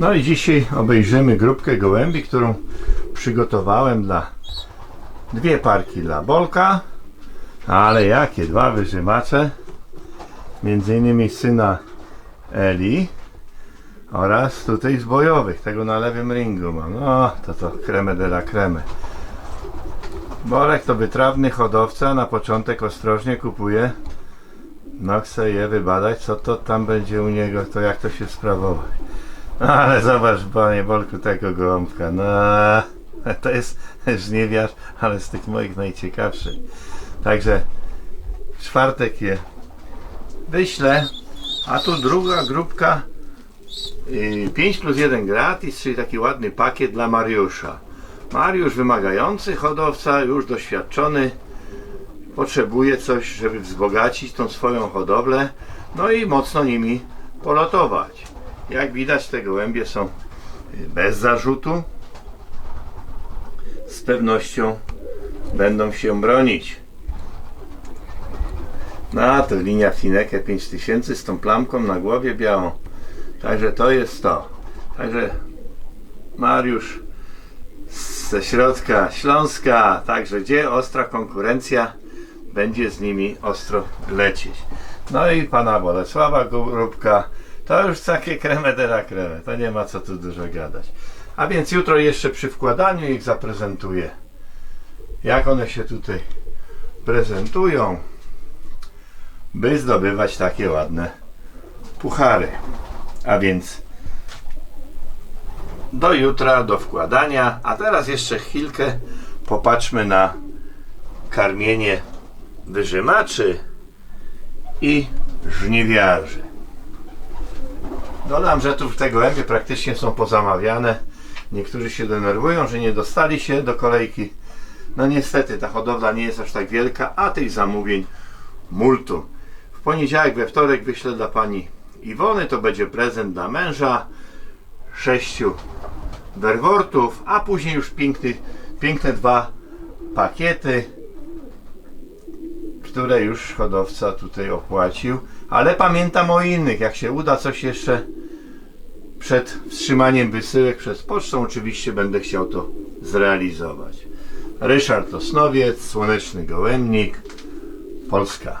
No i dzisiaj obejrzymy grupkę gołębi, którą przygotowałem dla dwie parki dla Bolka, ale jakie dwa wyżywacze, między innymi syna Eli oraz tutaj z bojowych, tego na lewym ringu mam. No, to to creme de la creme. Bolek to wytrawny hodowca, na początek ostrożnie kupuje. No chcę je wybadać, co to tam będzie u niego, to jak to się sprawować. Ale zobacz, panie Bolku, tego gołąbka. No, to jest żniewiarz, ale z tych moich najciekawszych. Także czwartek je wyślę, a tu druga grupka yy, 5 plus 1 gratis, czyli taki ładny pakiet dla Mariusza. Mariusz wymagający hodowca, już doświadczony, potrzebuje coś, żeby wzbogacić tą swoją hodowlę, no i mocno nimi polotować. Jak widać te gołębie są y, bez zarzutu. Z pewnością będą się bronić. No to linia Fineke 5000 z tą plamką na głowie białą. Także to jest to. Także Mariusz ze środka Śląska, także gdzie ostra konkurencja będzie z nimi ostro lecieć. No i pana Bolesława Grupka, to już takie creme de la to nie ma co tu dużo gadać. A więc jutro jeszcze przy wkładaniu ich zaprezentuję, jak one się tutaj prezentują, by zdobywać takie ładne puchary. A więc do jutra, do wkładania. A teraz jeszcze chwilkę popatrzmy na karmienie wyżymaczy i żniwiarzy. Dodam, że tu w te gołębie praktycznie są pozamawiane. Niektórzy się denerwują, że nie dostali się do kolejki. No niestety ta hodowla nie jest aż tak wielka, a tych zamówień multum. W poniedziałek, we wtorek wyślę dla pani Iwony, to będzie prezent dla męża. Sześciu werwortów, a później już piękny, piękne dwa pakiety, które już hodowca tutaj opłacił. Ale pamiętam o innych, jak się uda coś jeszcze przed wstrzymaniem wysyłek przez pocztą, oczywiście będę chciał to zrealizować. Ryszard Osnowiec, Słoneczny Gołębnik, Polska.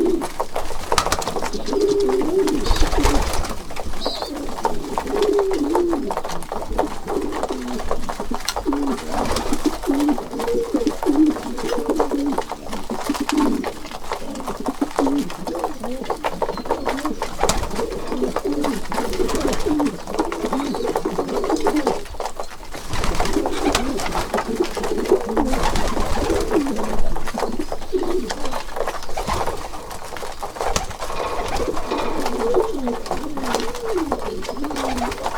naman.